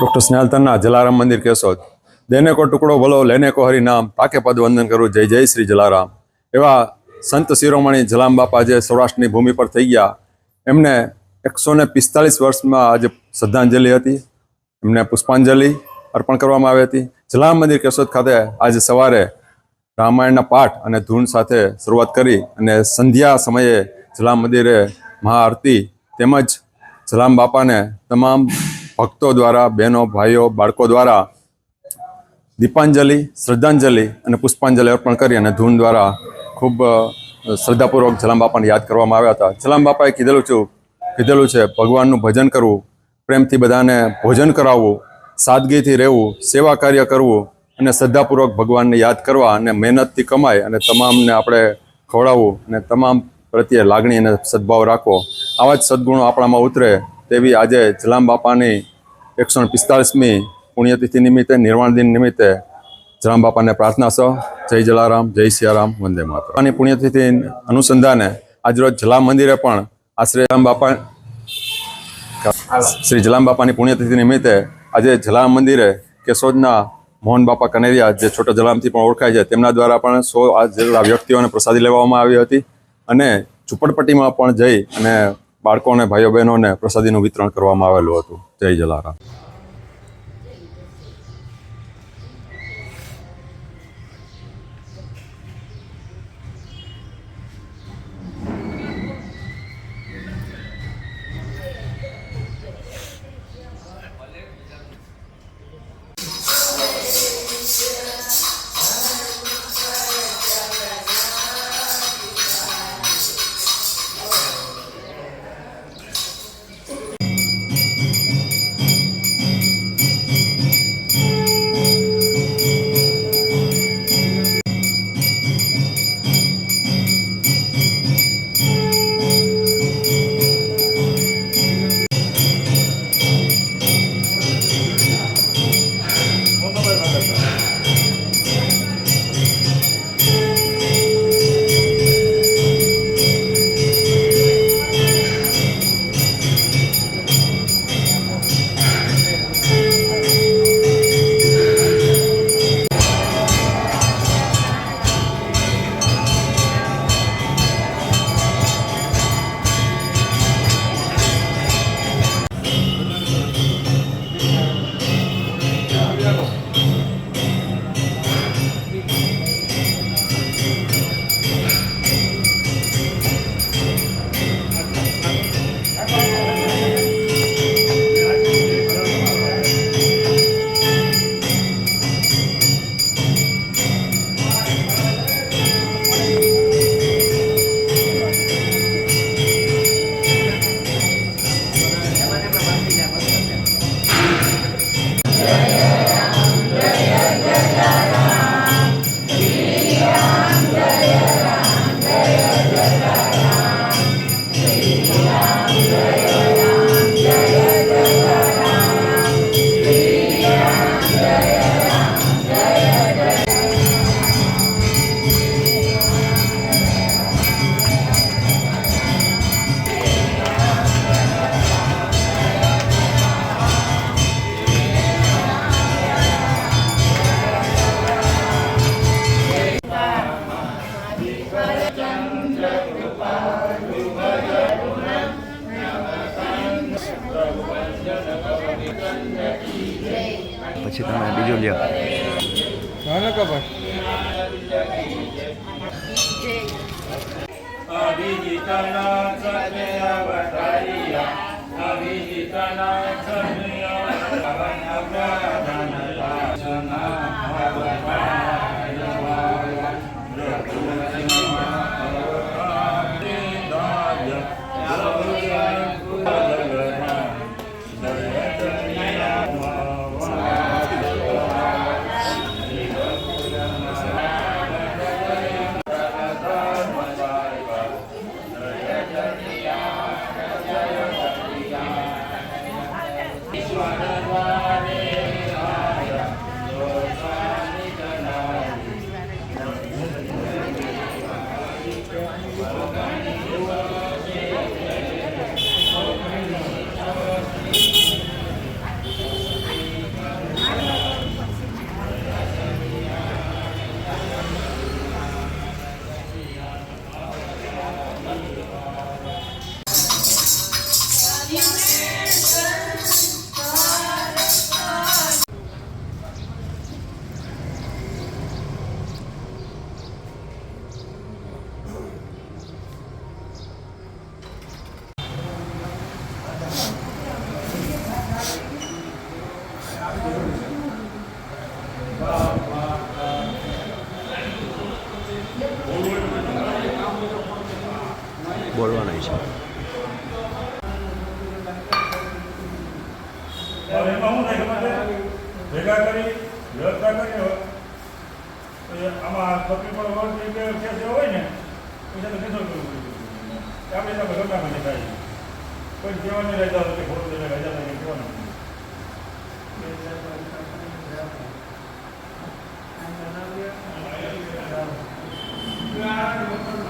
Doctor સ્નેહાલતનના Jalaram મંદિર કેશોદ દેને કો ટુકડો ભલો લેને કો હરિ નામ. તાકે પદ વંદન કરું. જય જય શ્રી જલારામ. એવા સંત શિરોમણી જલામ બાપા જે સૌરાષ્ટ્રની ભૂમિ પર થઈ ગયા, એમને એકસો ને પિસ્તાલીસ વર્ષમાં આજે શ્રદ્ધાંજલિ હતી. એમને પુષ્પાંજલિ અર્પણ કરવામાં આવી હતી. જલારામ મંદિર કેશોદ ખાતે આજે સવારે રામાયણના પાઠ અને ધૂન સાથે શરૂઆત કરી અને સંધ્યા સમયે જલામ મંદિરે મહાઆરતી તેમજ જલામ બાપાને તમામ ભક્તો દ્વારા, બહેનો, ભાઈઓ, બાળકો દ્વારા દીપાંજલિ, શ્રદ્ધાંજલિ અને પુષ્પાંજલિ અર્પણ કરી અને ધૂન દ્વારા ખૂબ શ્રદ્ધાપૂર્વક જલામ બાપાને યાદ કરવામાં આવ્યા હતા. જલામ બાપાએ કીધેલું છું, કીધેલું છે, ભગવાનનું ભજન કરવું, પ્રેમથી બધાને ભોજન કરાવવું, સાદગીથી રહેવું, સેવા કાર્ય કરવું અને શ્રદ્ધાપૂર્વક ભગવાનને યાદ કરવા અને મહેનતથી કમાય અને તમામને આપણે ખવડાવવું અને તમામ પ્રત્યે લાગણી અને સદભાવ રાખવો. આવા જ સદગુણો આપણામાં ઉતરે તેવી આજે જલામ બાપાની એકસો પિસ્તાલીસમી પુણ્યતિથિ નિમિત્તે, નિર્વાણ દિન નિમિત્તે જલામ બાપાને પ્રાર્થના સહ, જય જલારામ, જય સિયારામ, વંદે માતરમ. અને પુણ્યતિથિ અનુસંધાને આજરોજ જલામ મંદિરે પણ આશ્રય જલામ બાપા શ્રી જલામ બાપાની પુણ્યતિથિ નિમિત્તે આજે જલામ મંદિરે કેશોદના મોહન બાપા કનેરિયા, જે છોટા જલામથી પણ ઓળખાય છે, તેમના દ્વારા પણ સો આ જેટલા વ્યક્તિઓને પ્રસાદી લેવામાં આવી હતી અને ઝુંપડપટ્ટીમાં પણ જઈ અને બાળકોને, ભાઈઓ બહેનોને પ્રસાદીનું વિતરણ કરવામાં આવેલું હતું. જય જલારામ. પછી તમે બીજું લ્યો અભિજીતના ખબર છે? ભેગા કરી વ્યવસ્થા કરી હોય. આમાં પબ્લિક પર રોડ કે કે કેસ હોય ને તો કેન્સલ કરવું પડે આપણે તો ગમે મને થાય કોઈ કહેવાની રજા હોય કે ખોટું થાય કહેવાનું જમતું લાગે